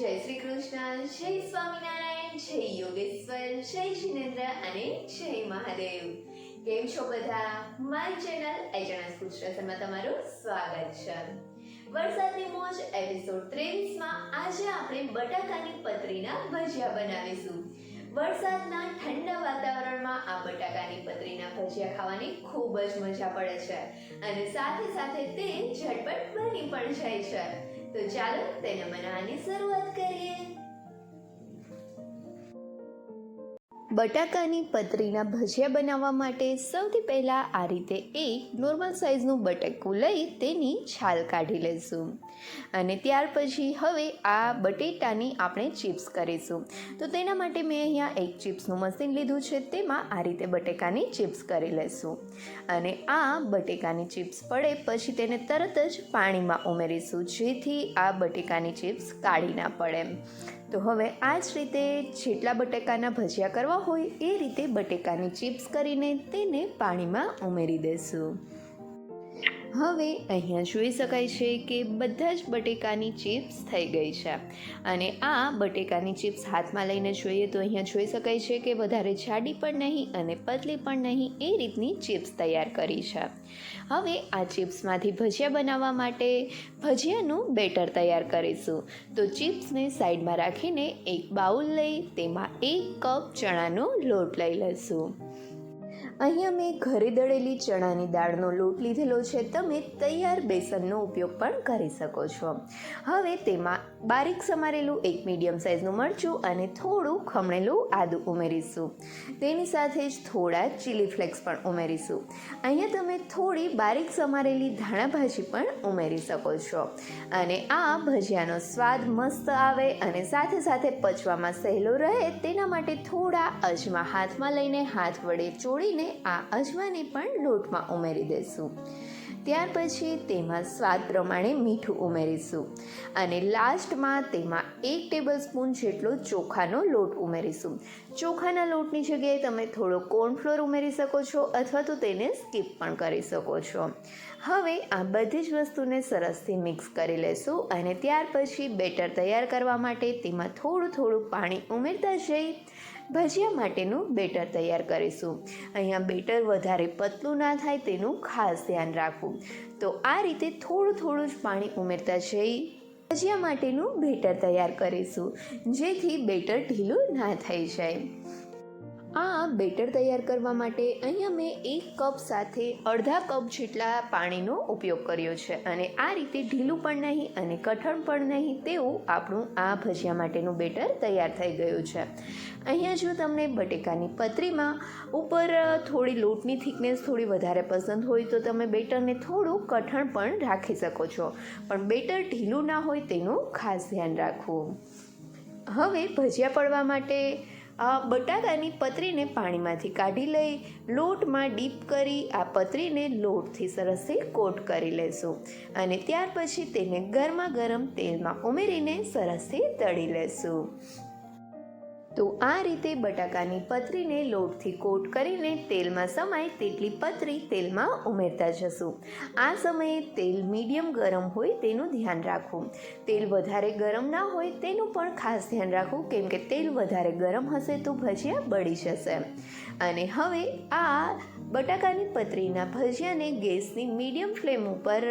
કૃષ્ણ, જય સ્વામિનારાયણ, જય યોગેશ્વર, જય જિનેન્દ્ર અને જય મહાદેવ. કેમ છો બધા? મારી ચેનલ એજણસ ગુજરાતમાં તમારું સ્વાગત છે. વરસાદની મોજ એપિસોડ ત્રેવીસમાં આજે આપણે બટાકાની પતરીના ભજીયા બનાવીશું. વરસાદના ઠંડા વાતાવરણમાં આ બટાકાની પતરીના ભજીયા ખાવાની ખૂબ જ મજા પડે છે. અને સાથે સાથે તે ઝટપટ બની પણ જાય છે. તો ચાલો તેને બનાવવાની શરૂઆત કરીએ. બટાકાની પતરીના ભજીયા બનાવવા માટે સૌથી પહેલાં આ રીતે એક નોર્મલ સાઇઝનું બટેકું લઈ તેની છાલ કાઢી લઈશું. અને ત્યાર પછી હવે આ બટેટાની આપણે ચિપ્સ કરીશું. તો તેના માટે મેં અહીંયા એક ચિપ્સનું મશીન લીધું છે, તેમાં આ રીતે બટેકાની ચિપ્સ કરી લઈશું. અને આ બટેકાની ચિપ્સ પડે પછી તેને તરત જ પાણીમાં ઉમેરીશું, જેથી આ બટેકાની ચિપ્સ કાઢી ના પડે. તો હવે આ જ રીતે જેટલા બટેકાના ભજીયા કરવા હોય એ રીતે બટેકાની ચિપ્સ કરીને તેને પાણીમાં ઉમેરી દેશું. હવે અહીંયા જોઈ શકાય છે કે બધા જ બટેકાની ચિપ્સ થઈ ગઈ છે. અને આ બટેકાની ચિપ્સ હાથમાં લઈને જોઈએ તો અહીંયા જોઈ શકાય છે કે વધારે જાડી પણ નહીં અને પતલી પણ નહીં એ રીતની ચિપ્સ તૈયાર કરી છે. હવે આ ચિપ્સમાંથી ભજીયા બનાવવા માટે ભજીયાનું બેટર તૈયાર કરીશું. તો ચિપ્સને સાઈડમાં રાખીને એક બાઉલ લઈ તેમાં એક કપ ચણાનો લોટ લઈ લઈશું. અહીંયા મેં ઘરે દળેલી ચણાની દાળનો લોટ લીધેલો છે. તમે તૈયાર બેસનનો ઉપયોગ પણ કરી શકો છો. હવે તેમાં બારીક સમારેલું એક મીડિયમ સાઇઝનું મરચું અને થોડું ખમણેલું આદું ઉમેરીશું. તેની સાથે જ થોડા ચીલી ફ્લેક્સ પણ ઉમેરીશું. અહીંયા તમે થોડી બારીક સમારેલી ધાણા ભાજી પણ ઉમેરી શકો છો. અને આ ભજીયાનો સ્વાદ મસ્ત આવે અને સાથે સાથે પચવામાં સહેલો રહે તેના માટે થોડા અજમા હાથમાં લઈને હાથ વડે ચોળીને આ અજમાને પણ લોટમાં ઉમેરી દઈશું ત્યાર પછી તેમાં સ્વાદ પ્રમાણે મીઠું ઉમેરીશું અને લાસ્ટમાં તેમાં એક ટેબલ સ્પૂન જેટલો ચોખાનો લોટ ઉમેરીશું. ચોખાના લોટની જગ્યાએ તમે થોડો કોર્નફ્લોર ઉમેરી શકો છો અથવા તો તેને સ્કીપ પણ કરી શકો છો. હવે આ બધી જ વસ્તુને સરસથી મિક્સ કરી લેશું અને ત્યાર પછી બેટર તૈયાર કરવા માટે તેમાં થોડું થોડું પાણી ઉમેરતા જઈ ભજીયા માટેનું બેટર તૈયાર કરીશું. અહીંયા બેટર વધારે પતલું ના થાય તેનું ખાસ ધ્યાન રાખવું. તો આ રીતે થોડું થોડું જ પાણી ઉમેરતા જઈ ભજીયા માટેનું બેટર તૈયાર કરીશું, જેથી બેટર ઢીલું ના થઈ જાય. આ બેટર તૈયાર કરવા માટે અહીંયા મેં એક કપ સાથે અડધા કપ જેટલા પાણીનો ઉપયોગ કર્યો છે અને આ રીતે ઢીલું પણ નહીં અને કઠણ પણ નહીં તેવું આપણું આ ભજીયા માટેનું બેટર તૈયાર થઈ ગયું છે. અહીંયા જો તમને બટેકાની પતરીમાં ઉપર થોડી લોટની થિકનેસ થોડી વધારે પસંદ હોય તો તમે બેટરને થોડું કઠણ પણ રાખી શકો છો. પણ બેટર ઢીલું ના હોય તેનું ખાસ ધ્યાન રાખવું. હવે ભજીયા પડવા માટે આ બટાકાની પતરીને પાણીમાંથી કાઢી લઈ, લોટમાં ડીપ કરી આ પતરીને લોટથી સરસથી કોટ કરી લેશું અને ત્યાર પછી તેને ગરમા ગરમ તેલમાં ઉમેરીને સરસથી તળી લેશું. તો આ રીતે બટાકાની પતરીને લોટથી કોટ કરીને તેલમાં સમાય તેટલી પતરી તેલમાં ઉમેરતા જશું. આ સમયે તેલ મીડિયમ ગરમ હોય તેનું ધ્યાન રાખવું તેલ વધારે ગરમ ના હોય તેનું પણ ખાસ ધ્યાન રાખવું કેમ કે તેલ વધારે ગરમ હશે તો ભજીયા બળી જશે. અને હવે આ બટાકાની પતરીના ભજીયાને ગેસની મીડિયમ ફ્લેમ ઉપર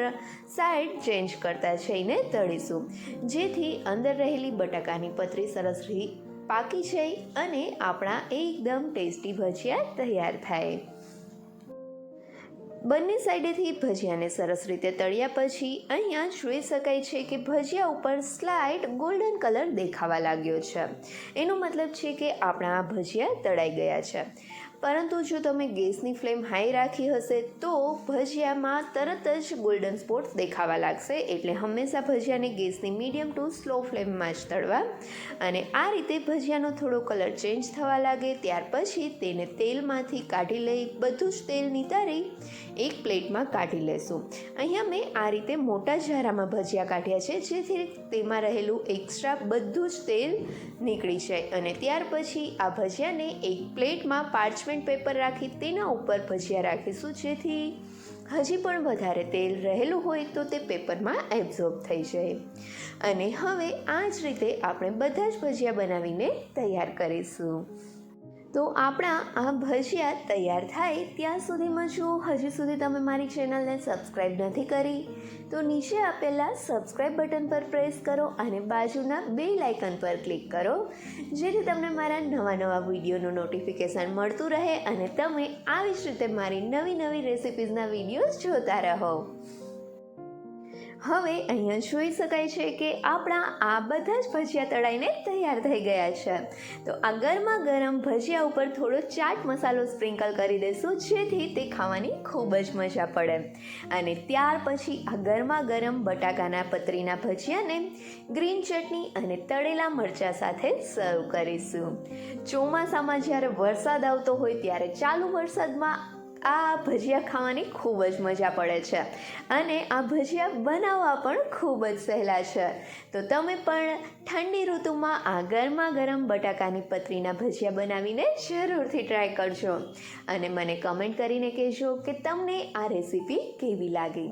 સાઈડ ચેન્જ કરતા જઈને તળીશું. જેથી અંદર રહેલી બટાકાની પતરી સરસ પાકી જાય અને આપણા એકદમ ટેસ્ટી ભજીયા તૈયાર થાય. બંને સાઈડેથી ભજીયાને સરસ રીતે તળ્યા પછી અહીંયા જોઈ શકાય છે કે ભજીયા ઉપર સ્લાઇડ ગોલ્ડન કલર દેખાવા લાગ્યો છે. એનો મતલબ છે કે આપણા ભજીયા તળાઈ ગયા છે. પરંતુ જો તમે ગેસની ફ્લેમ હાઈ રાખી હશે તો ભજીયામાં તરત જ ગોલ્ડન સ્પોટ્સ દેખાવા લાગશે એટલે હંમેશા ભજીયાને ગેસની મીડિયમ ટુ સ્લો ફ્લેમમાં જ તળવા. અને આ રીતે ભજીયાનો થોડો કલર ચેન્જ થવા લાગે ત્યાર પછી તેને તેલમાંથી કાઢી લઈ બધું જ તેલ નિતારી એક પ્લેટમાં કાઢી લેશું. અહીંયા મેં આ રીતે મોટા ઝારામાં ભજીયા કાઢ્યા છે, જેથી તેમાં રહેલું એક્સ્ટ્રા બધું જ તેલ નીકળી જાય. અને ત્યાર પછી આ ભજીયાને એક પ્લેટમાં પાર્ચમેન્ટ પેપર રાખી તેના ઉપર ભજીયા રાખીશું, જેથી હજી પણ વધારે તેલ રહેલું હોય તો તે પેપરમાં એબ્ઝોર્બ થઈ જાય. અને હવે આ જ રીતે આપણે બધા જ ભજીયા બનાવીને તૈયાર કરીશું. તો આપણા આ ભજીયા તૈયાર થાય ત્યાં સુધીમાં જો હજી સુધી તમે મારી ચેનલને સબસ્ક્રાઈબ નથી કરી, તો નીચે આપેલા સબસ્ક્રાઈબ બટન પર પ્રેસ કરો અને બાજુના બે લાઇકન પર ક્લિક કરો, જેથી તમને મારા નવા નવા વિડીયોનું નોટિફિકેશન મળતું રહે અને તમે આવી જ રીતે મારી નવી નવી રેસિપીઝના વિડીયોઝ જોતા રહો. હવે અહીંયા જોઈ શકાય છે કે આપણા આ બધા જ ભજીયા તળાઈને તૈયાર થઈ ગયા છે. તો આ ગરમા ગરમ ભજીયા ઉપર થોડો ચાટ મસાલો સ્પ્રિંકલ કરી દઈશું, જેથી તે ખાવાની ખૂબ જ મજા પડે. અને ત્યાર પછી આ ગરમા ગરમ બટાકાના પતરીના ભજીયાને ગ્રીન ચટણી અને તળેલા મરચાં સાથે સર્વ કરીશું. ચોમાસામાં જ્યારે વરસાદ આવતો હોય ત્યારે ચાલુ વરસાદમાં આ ભજીયા ખાવાની ખૂબ જ મજા પડે છે. અને આ ભજીયા બનાવવા પણ ખૂબ જ સહેલા છે. તો તમે પણ ઠંડી ઋતુમાં આ ગરમા ગરમ બટાકાની પતરીના ભજીયા બનાવીને જરૂરથી ટ્રાય કરજો. અને મને કમેન્ટ કરીને કહેજો કે તમને આ રેસીપી કેવી લાગી?